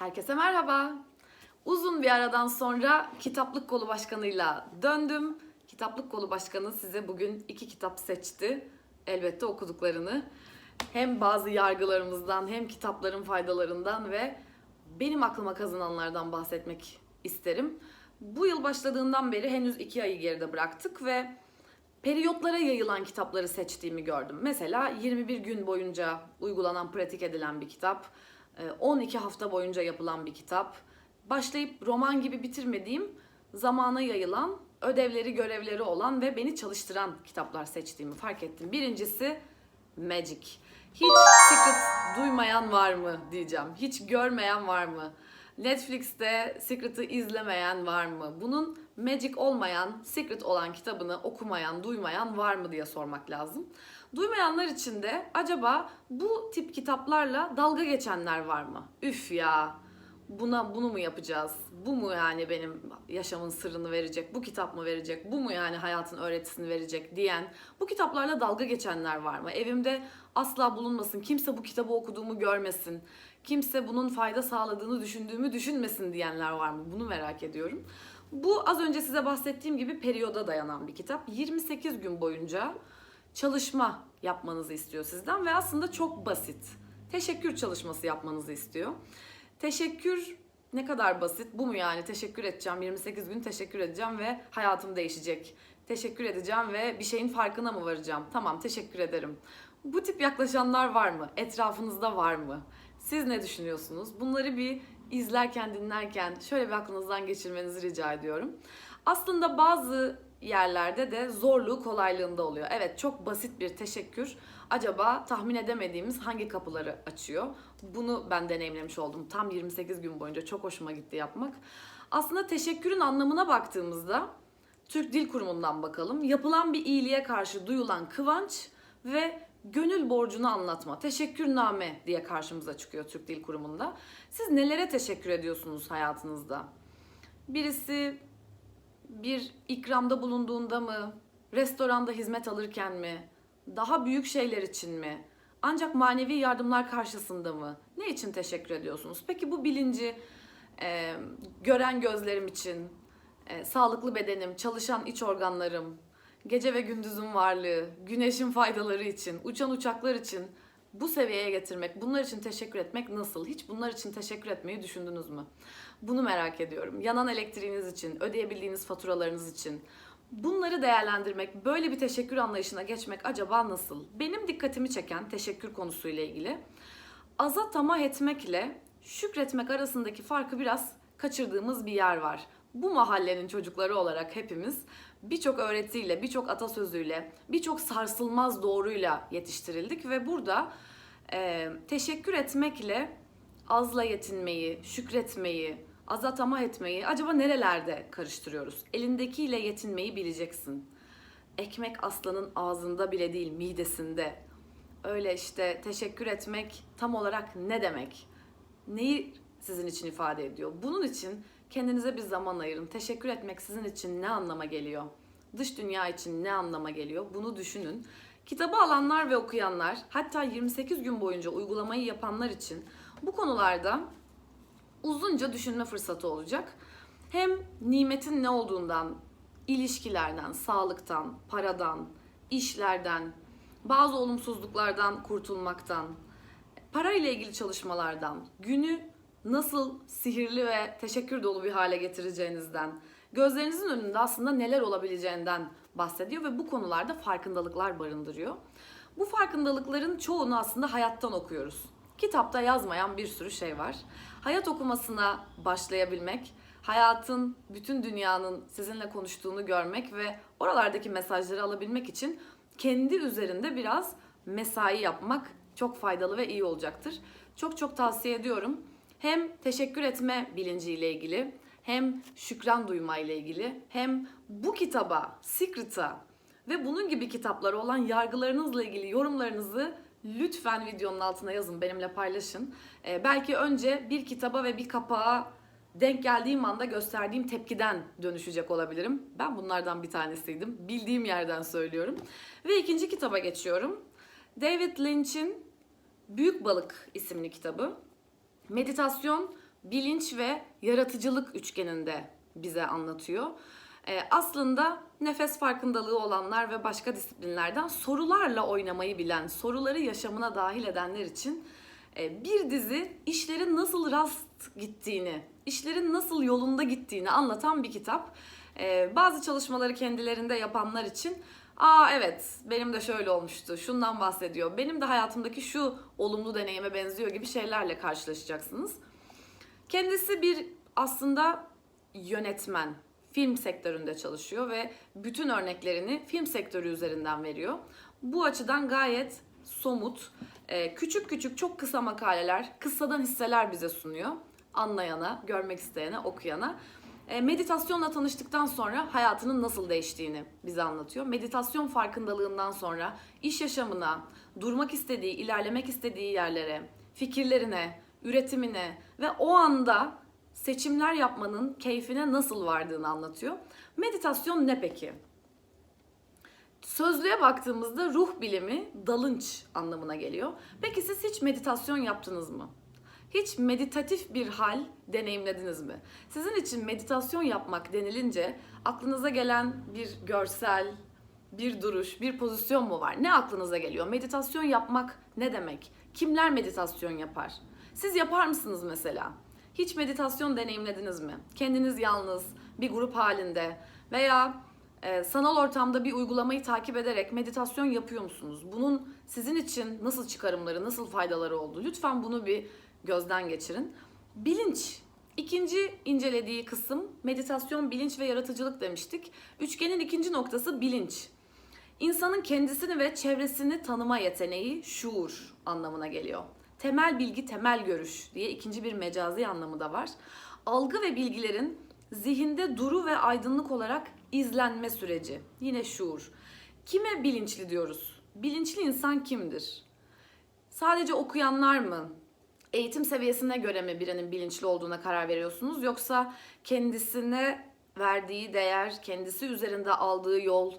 Herkese merhaba. Uzun bir aradan sonra Kitaplık Kolu Başkanı'yla döndüm. Kitaplık Kolu Başkanı size bugün iki kitap seçti. Elbette okuduklarını. Hem bazı yargılarımızdan hem kitapların faydalarından ve benim aklıma kazananlardan bahsetmek isterim. Bu yıl başladığından beri henüz iki ayı geride bıraktık ve periyotlara yayılan kitapları seçtiğimi gördüm. Mesela 21 gün boyunca uygulanan, pratik edilen bir kitap, 12 hafta boyunca yapılan bir kitap, başlayıp roman gibi bitirmediğim, zamana yayılan, ödevleri, görevleri olan ve beni çalıştıran kitaplar seçtiğimi fark ettim. Birincisi Magic. Hiç Secret duymayan var mı diyeceğim. Hiç görmeyen var mı? Netflix'te Secret'ı izlemeyen var mı? Bunun Magic olmayan, Secret olan kitabını okumayan, duymayan var mı diye sormak lazım. Duymayanlar için de acaba bu tip kitaplarla dalga geçenler var mı? Üf ya buna bunu mu yapacağız? Bu mu yani benim yaşamın sırrını verecek? Bu kitap mı verecek? Bu mu yani hayatın öğretisini verecek diyen bu kitaplarla dalga geçenler var mı? Evimde asla bulunmasın. Kimse bu kitabı okuduğumu görmesin. Kimse bunun fayda sağladığını düşündüğümü düşünmesin diyenler var mı? Bunu merak ediyorum. Bu az önce size bahsettiğim gibi periyoda dayanan bir kitap. 28 gün boyunca çalışma yapmanızı istiyor sizden ve aslında çok basit. Teşekkür çalışması yapmanızı istiyor. Teşekkür ne kadar basit. Bu mu yani? Teşekkür edeceğim. 28 gün teşekkür edeceğim ve hayatım değişecek. Teşekkür edeceğim ve bir şeyin farkına mı varacağım? Tamam, teşekkür ederim. Bu tip yaklaşanlar var mı? Etrafınızda var mı? Siz ne düşünüyorsunuz? Bunları bir izlerken, dinlerken şöyle bir aklınızdan geçirmenizi rica ediyorum. Aslında bazı yerlerde de zorluğu kolaylığında oluyor. Evet çok basit bir teşekkür acaba tahmin edemediğimiz hangi kapıları açıyor? Bunu ben deneyimlemiş oldum. Tam 28 gün boyunca çok hoşuma gitti yapmak. Aslında teşekkürün anlamına baktığımızda Türk Dil Kurumu'ndan bakalım. Yapılan bir iyiliğe karşı duyulan kıvanç ve gönül borcunu anlatma. Teşekkürname diye karşımıza çıkıyor Türk Dil Kurumu'nda. Siz nelere teşekkür ediyorsunuz hayatınızda? Birisi bir ikramda bulunduğunda mı, restoranda hizmet alırken mi, daha büyük şeyler için mi, ancak manevi yardımlar karşısında mı? Ne için teşekkür ediyorsunuz? Peki bu bilinci e, gören gözlerim için, e, sağlıklı bedenim, çalışan iç organlarım, gece ve gündüzün varlığı, güneşin faydaları için, uçan uçaklar için bu seviyeye getirmek, bunlar için teşekkür etmek nasıl? Hiç bunlar için teşekkür etmeyi düşündünüz mü? Bunu merak ediyorum. Yanan elektriğiniz için, ödeyebildiğiniz faturalarınız için. Bunları değerlendirmek, böyle bir teşekkür anlayışına geçmek acaba nasıl? Benim dikkatimi çeken teşekkür konusuyla ilgili aza tamah etmekle şükretmek arasındaki farkı biraz kaçırdığımız bir yer var. Bu mahallenin çocukları olarak hepimiz birçok öğretiyle, birçok atasözüyle, birçok sarsılmaz doğruyla yetiştirildik ve burada e, teşekkür etmekle azla yetinmeyi, şükretmeyi, aza tamah etmeyi acaba nerelerde karıştırıyoruz? Elindekiyle yetinmeyi bileceksin. Ekmek aslanın ağzında bile değil, midesinde. Öyle işte teşekkür etmek tam olarak ne demek? Neyi sizin için ifade ediyor? Bunun için kendinize bir zaman ayırın. Teşekkür etmek sizin için ne anlama geliyor? Dış dünya için ne anlama geliyor? Bunu düşünün. Kitabı alanlar ve okuyanlar, hatta 28 gün boyunca uygulamayı yapanlar için bu konularda uzunca düşünme fırsatı olacak. Hem nimetin ne olduğundan, ilişkilerden, sağlıktan, paradan, işlerden, bazı olumsuzluklardan kurtulmaktan, para ile ilgili çalışmalardan, günü nasıl sihirli ve teşekkür dolu bir hale getireceğinizden, gözlerinizin önünde aslında neler olabileceğinden bahsediyor ve bu konularda farkındalıklar barındırıyor. Bu farkındalıkların çoğunu aslında hayattan okuyoruz. Kitapta yazmayan bir sürü şey var. Hayat okumasına başlayabilmek, hayatın, bütün dünyanın sizinle konuştuğunu görmek ve oralardaki mesajları alabilmek için kendi üzerinde biraz mesai yapmak çok faydalı ve iyi olacaktır. Çok çok tavsiye ediyorum. Hem teşekkür etme bilinciyle ilgili, hem şükran duymayla ilgili, hem bu kitaba, Secret'a ve bunun gibi kitaplara olan yargılarınızla ilgili yorumlarınızı lütfen videonun altına yazın, benimle paylaşın. Ee, belki önce bir kitaba ve bir kapağa denk geldiğim anda gösterdiğim tepkiden dönüşecek olabilirim. Ben bunlardan bir tanesiydim. Bildiğim yerden söylüyorum. Ve ikinci kitaba geçiyorum. David Lynch'in Büyük Balık isimli kitabı. Meditasyon bilinç ve yaratıcılık üçgeninde bize anlatıyor. Ee, aslında nefes farkındalığı olanlar ve başka disiplinlerden sorularla oynamayı bilen, soruları yaşamına dahil edenler için e, bir dizi işlerin nasıl rast gittiğini, işlerin nasıl yolunda gittiğini anlatan bir kitap. Ee, bazı çalışmaları kendilerinde yapanlar için Aa evet benim de şöyle olmuştu şundan bahsediyor benim de hayatımdaki şu olumlu deneyime benziyor gibi şeylerle karşılaşacaksınız. Kendisi bir aslında yönetmen, film sektöründe çalışıyor ve bütün örneklerini film sektörü üzerinden veriyor. Bu açıdan gayet somut, e, küçük küçük çok kısa makaleler, kıssadan hisseler bize sunuyor. Anlayana, görmek isteyene, okuyana. E, Meditasyonla tanıştıktan sonra hayatının nasıl değiştiğini bize anlatıyor. Meditasyon farkındalığından sonra iş yaşamına, durmak istediği, ilerlemek istediği yerlere, fikirlerine, üretimine ve o anda seçimler yapmanın keyfine nasıl vardığını anlatıyor. Meditasyon ne peki? Sözlüğe baktığımızda ruh bilimi dalınç anlamına geliyor. Peki siz hiç meditasyon yaptınız mı? Hiç meditatif bir hal deneyimlediniz mi? Sizin için meditasyon yapmak denilince aklınıza gelen bir görsel, bir duruş, bir pozisyon mu var? Ne aklınıza geliyor? Meditasyon yapmak ne demek? Kimler meditasyon yapar? Siz yapar mısınız mesela? Hiç meditasyon deneyimlediniz mi? Kendiniz yalnız, bir grup halinde veya e, sanal ortamda bir uygulamayı takip ederek meditasyon yapıyor musunuz? Bunun sizin için nasıl çıkarımları, nasıl faydaları oldu? Lütfen bunu bir gözden geçirin. Bilinç. İkinci incelediği kısım meditasyon, bilinç ve yaratıcılık demiştik. Üçgenin ikinci noktası bilinç. İnsanın kendisini ve çevresini tanıma yeteneği şuur anlamına geliyor. Temel bilgi, temel görüş diye ikinci bir mecazi anlamı da var. Algı ve bilgilerin zihinde duru ve aydınlık olarak izlenme süreci. Yine şuur. Kime bilinçli diyoruz? Bilinçli insan kimdir? Sadece okuyanlar mı? Eğitim seviyesine göre mi birinin bilinçli olduğuna karar veriyorsunuz? Yoksa kendisine verdiği değer, kendisi üzerinde aldığı yol,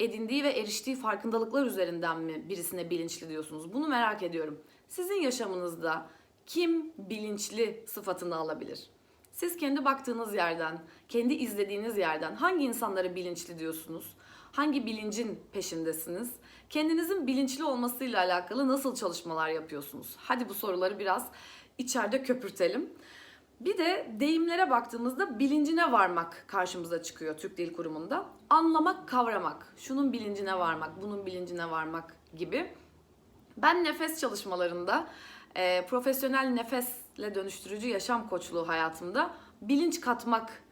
edindiği ve eriştiği farkındalıklar üzerinden mi birisine bilinçli diyorsunuz? Bunu merak ediyorum. Sizin yaşamınızda kim bilinçli sıfatını alabilir? Siz kendi baktığınız yerden, kendi izlediğiniz yerden hangi insanları bilinçli diyorsunuz? Hangi bilincin peşindesiniz? Kendinizin bilinçli olmasıyla alakalı nasıl çalışmalar yapıyorsunuz? Hadi bu soruları biraz içeride köpürtelim. Bir de deyimlere baktığımızda bilincine varmak karşımıza çıkıyor Türk Dil Kurumu'nda. Anlamak, kavramak, şunun bilincine varmak, bunun bilincine varmak gibi. Ben nefes çalışmalarında, e, profesyonel nefesle dönüştürücü yaşam koçluğu hayatımda bilinç katmak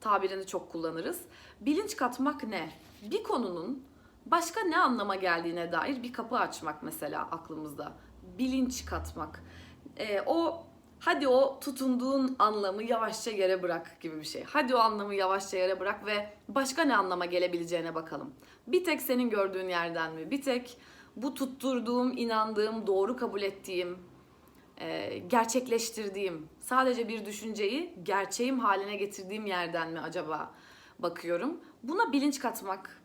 tabirini çok kullanırız. Bilinç katmak ne? Bir konunun başka ne anlama geldiğine dair bir kapı açmak mesela aklımızda. Bilinç katmak. E, o hadi o tutunduğun anlamı yavaşça yere bırak gibi bir şey. Hadi o anlamı yavaşça yere bırak ve başka ne anlama gelebileceğine bakalım. Bir tek senin gördüğün yerden mi? Bir tek bu tutturduğum, inandığım, doğru kabul ettiğim, e, gerçekleştirdiğim, sadece bir düşünceyi gerçeğim haline getirdiğim yerden mi acaba bakıyorum. Buna bilinç katmak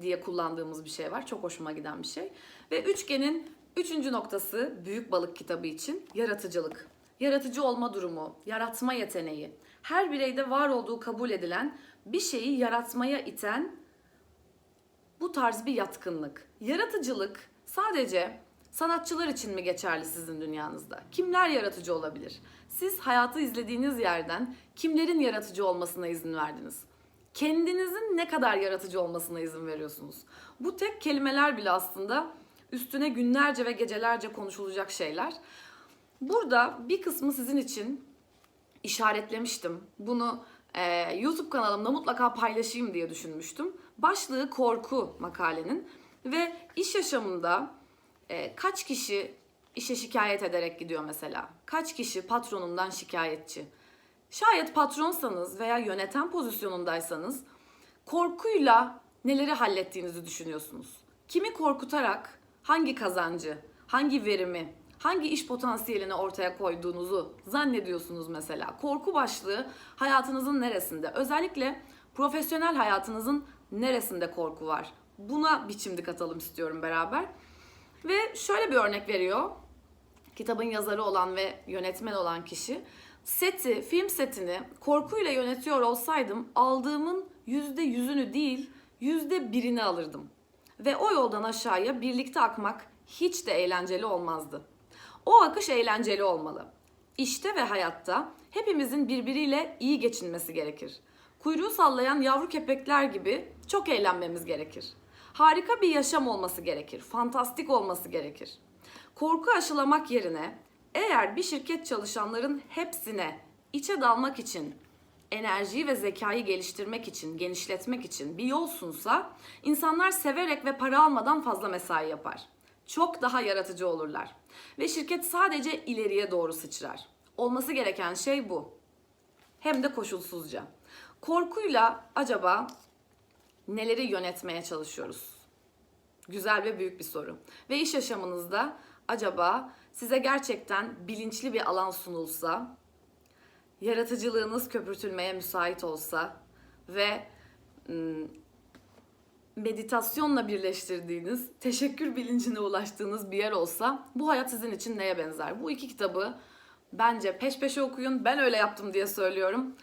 diye kullandığımız bir şey var. Çok hoşuma giden bir şey. Ve üçgenin üçüncü noktası Büyük Balık kitabı için yaratıcılık. Yaratıcı olma durumu, yaratma yeteneği. Her bireyde var olduğu kabul edilen bir şeyi yaratmaya iten bu tarz bir yatkınlık. Yaratıcılık sadece sanatçılar için mi geçerli sizin dünyanızda? Kimler yaratıcı olabilir? Siz hayatı izlediğiniz yerden kimlerin yaratıcı olmasına izin verdiniz? Kendinizin ne kadar yaratıcı olmasına izin veriyorsunuz? Bu tek kelimeler bile aslında üstüne günlerce ve gecelerce konuşulacak şeyler. Burada bir kısmı sizin için işaretlemiştim. Bunu e, YouTube kanalımda mutlaka paylaşayım diye düşünmüştüm. Başlığı korku makalenin ve iş yaşamında e, kaç kişi işe şikayet ederek gidiyor mesela? Kaç kişi patronundan şikayetçi? Şayet patronsanız veya yöneten pozisyonundaysanız korkuyla neleri hallettiğinizi düşünüyorsunuz. Kimi korkutarak hangi kazancı, hangi verimi, hangi iş potansiyelini ortaya koyduğunuzu zannediyorsunuz mesela. Korku başlığı hayatınızın neresinde? Özellikle profesyonel hayatınızın neresinde korku var? Buna biçimdik atalım istiyorum beraber. Ve şöyle bir örnek veriyor. Kitabın yazarı olan ve yönetmen olan kişi. Seti, film setini korkuyla yönetiyor olsaydım aldığımın yüzde yüzünü değil yüzde birini alırdım. Ve o yoldan aşağıya birlikte akmak hiç de eğlenceli olmazdı. O akış eğlenceli olmalı. İşte ve hayatta hepimizin birbiriyle iyi geçinmesi gerekir. Kuyruğu sallayan yavru köpekler gibi çok eğlenmemiz gerekir. Harika bir yaşam olması gerekir. Fantastik olması gerekir. Korku aşılamak yerine eğer bir şirket çalışanların hepsine içe dalmak için enerjiyi ve zekayı geliştirmek için, genişletmek için bir yol sunsa insanlar severek ve para almadan fazla mesai yapar. Çok daha yaratıcı olurlar. Ve şirket sadece ileriye doğru sıçrar. Olması gereken şey bu. Hem de koşulsuzca. Korkuyla acaba neleri yönetmeye çalışıyoruz? Güzel ve büyük bir soru. Ve iş yaşamınızda acaba size gerçekten bilinçli bir alan sunulsa, yaratıcılığınız köpürtülmeye müsait olsa ve meditasyonla birleştirdiğiniz, teşekkür bilincine ulaştığınız bir yer olsa bu hayat sizin için neye benzer? Bu iki kitabı bence peş peşe okuyun. Ben öyle yaptım diye söylüyorum.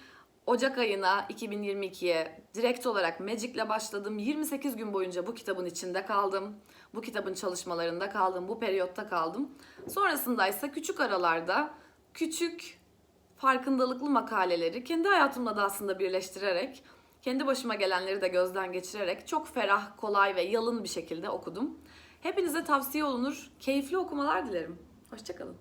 Ocak ayına 2022'ye direkt olarak Magic'le başladım. 28 gün boyunca bu kitabın içinde kaldım. Bu kitabın çalışmalarında kaldım. Bu periyotta kaldım. Sonrasında ise küçük aralarda küçük farkındalıklı makaleleri kendi hayatımla da aslında birleştirerek, kendi başıma gelenleri de gözden geçirerek çok ferah, kolay ve yalın bir şekilde okudum. Hepinize tavsiye olunur. Keyifli okumalar dilerim. Hoşçakalın.